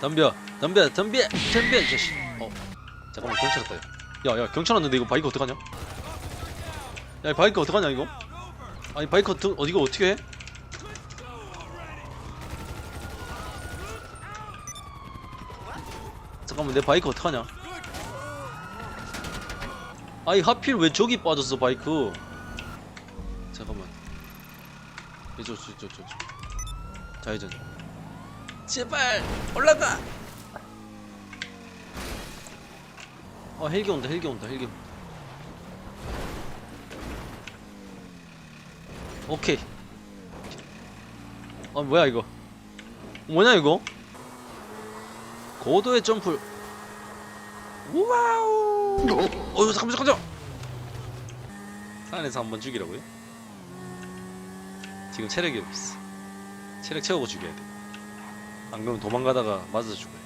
덤벼 덤벼 덤벼 덤벼 이 자식. 어. 잠깐만 경찰 왔다 야야 경찰 왔는데 이거 바이크 어떡하냐? 야이 바이크 어떡하냐 이거? 아니 바이크 어떠, 어, 이거 어떻게 해? 잠깐만 내 바이크 어떡하냐? 아이 하필 왜 저기 빠졌어 바이크? 잠깐만. 이저 저저저 좌회전 제발 올라가. 어 헬기 온다 헬기 온다 헬기 온다. 오케이. 아 뭐야 이거? 뭐냐 이거? 고도의 점프. 우와우! 어 잠깐만 잠깐만 산에서 한번 죽이라고요? 지금 체력이 없어. 체력 채우고 죽여야 돼 안 그러면 도망가다가 맞아 죽어요